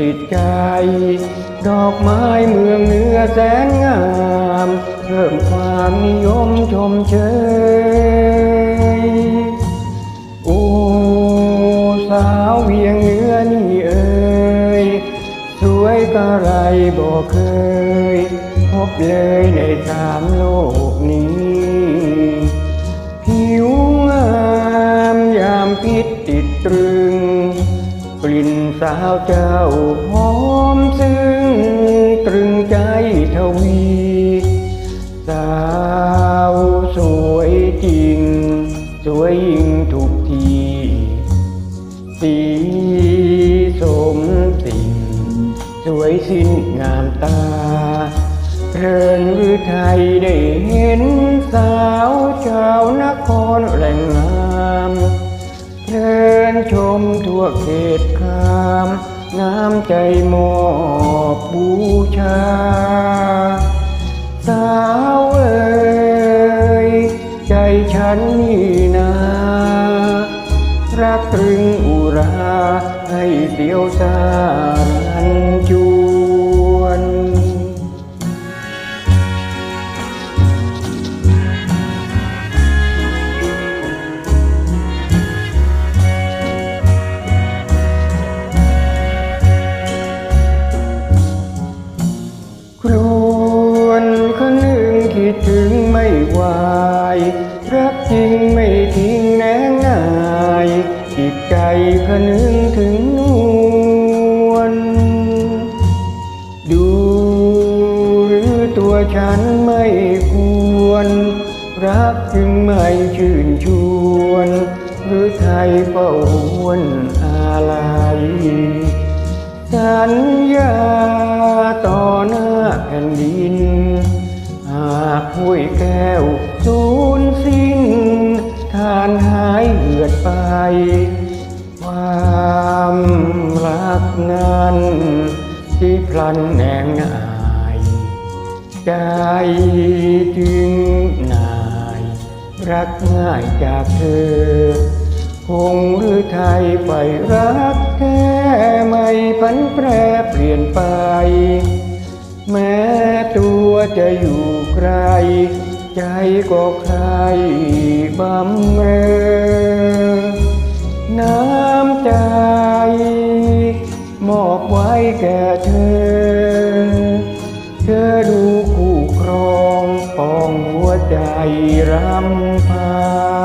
ติดใจ ดอกไม้เมืองเหนือแสนงาม เพิ่มความนิยมชมเชย โอ้สาวเวียงเหนือนี่เอ่ยสวยกะไรบอกเคย พบเลยในสามโลกนี้ ผิวงามยามพิษติดตรึง สาวเจ้าหอมซึ้งตรึงใจทวี สาวสวยจริง สวยยิ่งทุกที สีสมสิ่ง สวยสิ้นงามตาเพลินหรือไทยได้เห็นสาวชาวนครแหล่งงาม ชมทั่วเขตคามงามใจมอบบูชา สาวเอ๋ยใจฉันนี่นา รักตรึงอุราให้เดียวสา ใจคนหนึ่งถึงนวลดูหรือตัวฉันไม่ควร รักจึงไม่ชื่นชวน หรือไทยเฝ้าวนอะไรสัญญาต่อหน้าแผ่นดิน หากห้วยแก้วสูญสิ้นทานหายเหือดไป พลันแหนงนายใจจึงนาย รักง่ายจากเธอ คงหรือไทยไปรักแท้ไม่พันแปรเปลี่ยนไป แม้ตัวจะอยู่ไกล ใจก็ใครบำเรอน้ำใจ มอบไว้แก่เธอ คู่ครองปองหัวใจรำพัน